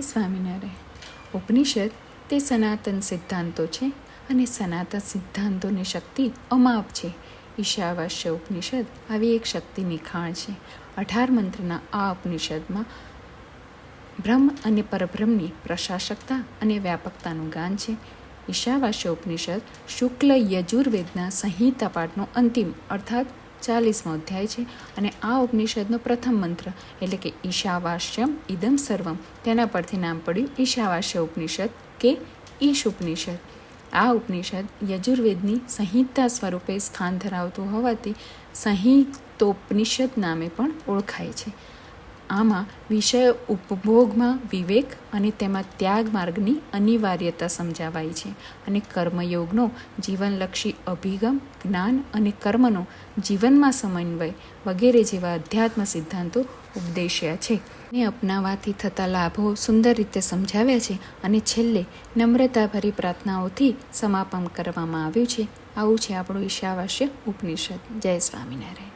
જય સ્વામિનારાયણ. ઉપનિષદ તે સનાતન સિદ્ધાંતો છે અને સનાતન સિદ્ધાંતોની શક્તિ અમાપ છે. ઈશાવાસ્ય ઉપનિષદ આવી એક શક્તિની ખાણ છે. અઢાર મંત્રના આ ઉપનિષદમાં બ્રહ્મ અને પરબ્રહ્મની પ્રશાસકતા અને વ્યાપકતાનું ગાન છે. ઈશાવાસ્ય ઉપનિષદ શુક્લ યજુર્વેદના સંહિતા પાઠનો અંતિમ અર્થાત ચાલીસમો અધ્યાય છે અને આ ઉપનિષદનો પ્રથમ મંત્ર, એટલે કે ઈશાવાસ્યમ ઇદમ સર્વમ. તેના પરથી નામ પડ્યું ઈશાવાસ્ય ઉપનિષદ કે ઈશ ઉપનિષદ. આ ઉપનિષદ યજુર્વેદની સંહિતા સ્વરૂપે સ્થાન ધરાવતું હોવાથી સંહિતોપનિષદ નામે પણ ઓળખાય છે. આમાં વિષય, ઉપભોગમાં વિવેક અને તેમાં ત્યાગ માર્ગની અનિવાર્યતા સમજાવાય છે અને કર્મયોગનો જીવનલક્ષી અભિગમ, જ્ઞાન અને કર્મનો જીવનમાં સમન્વય વગેરે જેવા અધ્યાત્મ સિદ્ધાંતો ઉપદેશ્યા છે. ને અપનાવવાથી થતા લાભો સુંદર રીતે સમજાવ્યા છે અને છેલ્લે નમ્રતાભરી પ્રાર્થનાઓથી સમાપન કરવામાં આવ્યું છે. આવું છે આપણું ઈશાવાસ્ય ઉપનિષદ. જય સ્વામિનારાયણ.